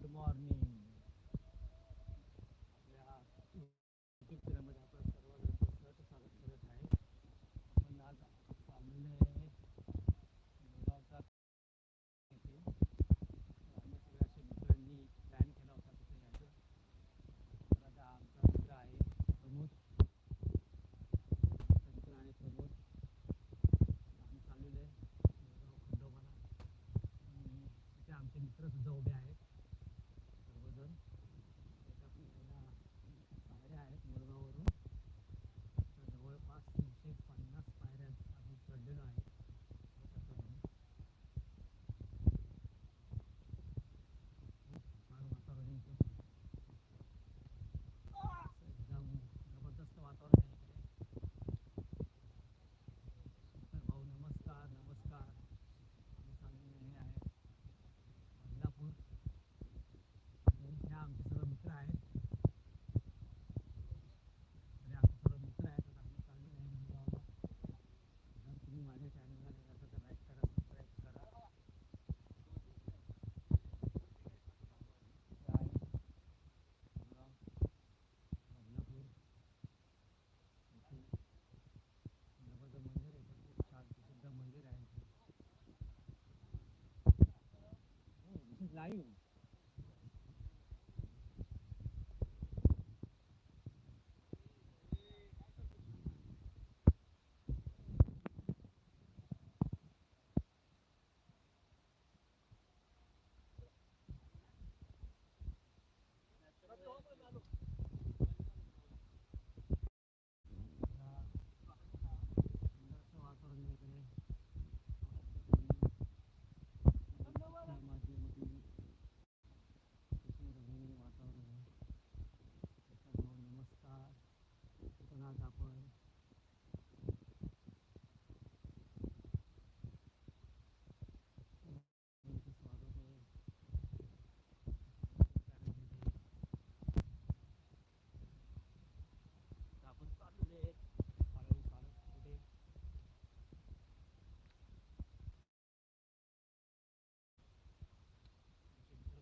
Good morning आपल्या YouTube चॅनलमध्ये आपलं सर्वांचं सहर्ष स्वागत करत आहे आपण आज चाललेले आहे मुळगावचा येथे आम्ही सगळ्या अशा मित्रांनी प्लॅन केला होता तिथे यायचं तर आता आमचा मित्र आहे प्रमोद आमचा मित्र आहे प्रमोद आम्ही चाललेलो आहे मुळगाव खंडोबाला आणि तिथे आमचे मित्रसुद्धा उभे आहेत सर्वजण त्याच्या आपल्याला पायऱ्या आहेत मुळगाववरून तर जवळपास तीनशे पन्नास पायऱ्या आम्ही चढलेलो आहे बघू शकता तुम्ही. खूप छान वातावरण आहे इथे एकदम जबरदस्त वातावरण आहे इकडे तर भाऊ नमस्कार नमस्कार आम्ही चाललेले हे आहे बदलापूर आणि हे आमचे सर्व मित्र आहेत आणि आमचे सर्व मित्र आहेत आता आम्ही चाललो आहे मुळगावला जर तुम्ही माझ्या चॅनलला नवीन असाल तर लाईक करा सबस्क्राईब करा हे आहे मुळगाव, बदलापूर इथे खंडोबाचं मंदिर आहे पण खूप छान प्रसिद्ध मंदिर आहे इथे लाईव्ह सुंदरसं वातावरण आहे इकडे माध्यमातून रम्य वातावरण आहे तर भाऊ नमस्कार पण आज आपण तुमचं स्वागत आहे चॅनलमध्ये. तर आपण चाललेले आहे हळूहळू चालत पुढे आमचे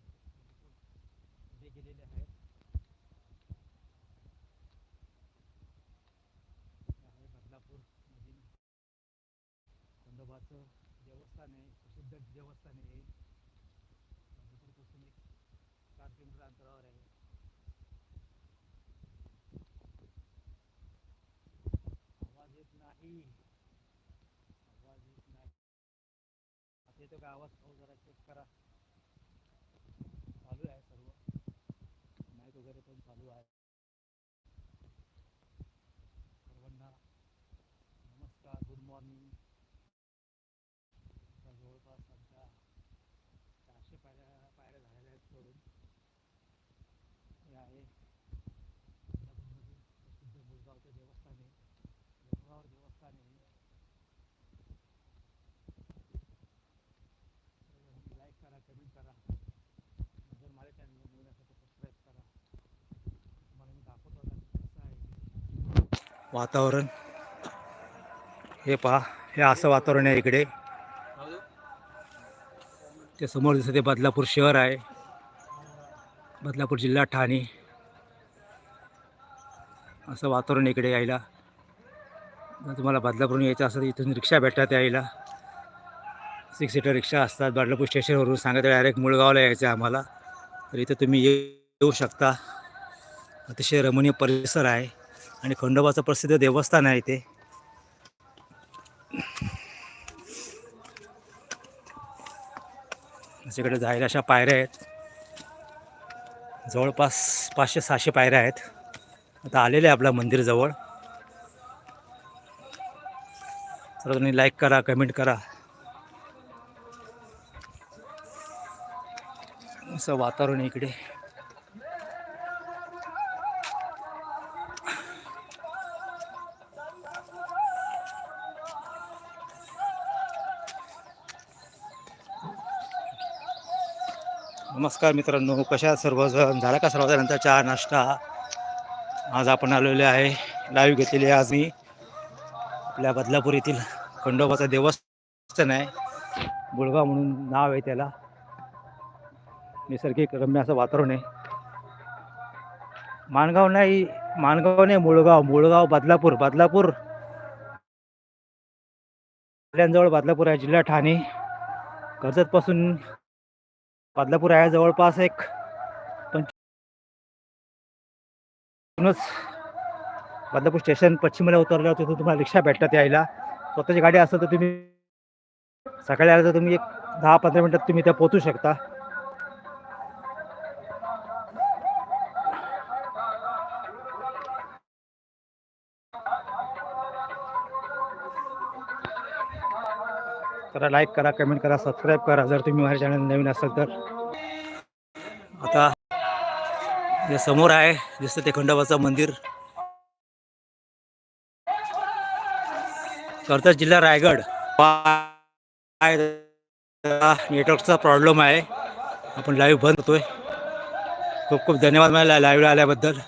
मित्र केलेले गेलेले आहेत. आहे बदलापूर मधील खंडोबाचं देवस्थान आहे प्रसिद्ध देवस्थान आहे. हे बदलापूरपासून एक सात किलोमीटर अंतरावर आहे. आवाज येत नाही. आवाज येत नाही. आता येतो का आवाज? पाहू जरा चेक करा चालू आहे सर्व माईक वगैरे पण चालू आहे सर्वांना नमस्कार गुड मॉर्निंग आता जवळपास आमच्या चारशे पायऱ्या पायऱ्या झालेल्या आहेत सोडून हे आहे. प्रसिद्ध देवस्थान आहे. देवस्थान आहे. लाईक करा कमेंट करा. जर माझ्या असेल तर सबस्क्राईब करा. तुम्हाला मी दाखवतो कसं आहे. वातावरण. हे पहा हे असं वातावरण आहे इकडे. ते समोर दिसतं ते बदलापूर शहर आहे. बदलापूर जिल्हा ठाणे. असं वातावरण इकडे यायला. जर तुम्हाला बदलापूरून यायचं असेल तर इथून रिक्षा भेटतात यायला. सिक्स सीटर रिक्षा असतात. बदलापूर स्टेशनवरून सांगायचं डायरेक्ट मुळगावला यायचं आहे आम्हाला. तर इथं तुम्ही ये- येऊ शकता. अतिशय रमणीय परिसर आहे आणि खंडोबाचं प्रसिद्ध देवस्थान आहे इथे. अशाकडे जायला अशा पायऱ्या आहेत. जवळपास पाचशे सहाशे पायऱ्या आहेत. आता आलेले आहे आपल्या मंदिरजवळ. सर्वांनी लाईक करा कमेंट करा. असं वातावरण इकडे. नमस्कार मित्रांनो कशा सर्वजण? झाला का सर्वजणांचा चहा नाश्ता? आज आपण आलेले आहे लाईव्ह घेतलेली आहे आज मी. आपल्या बदलापूर येथील खंडोबाचं देवस्थान आहे. बुळगाव म्हणून नाव आहे त्याला. नैसर्गिक रम्य असं वातावरण आहे. माणगाव नाही माणगाव नाही मुळगाव. मुळगाव बदलापूर. बदलापूर जवळ बदलापूर आहे जिल्हा ठाणे. कर्जतपासून बदलापूर आहे जवळपास एक पंच बदलापूर स्टेशन पश्चिमेला उतरल्यावर तिथून तुम्हाला रिक्षा भेटतात यायला. स्वतःची गाडी असेल तर तुम्ही सकाळी आलं तर तुम्ही एक दहा पंधरा मिनटात तुम्ही त्या पोहोचू शकता. करा लाईक करा कमेंट करा सबस्क्राईब करा. जर तुम्ही माझ्या चॅनल नवीन असाल तर. आता जे समोर आहे दिसतं ते खंडोबाचं मंदिर. कर्तज जिल्हा रायगड. नेटवर्कचा प्रॉब्लेम आहे. आपण लाईव्ह बंद होतोय खूप खूप धन्यवाद मला लाईव्हला आल्याबद्दल.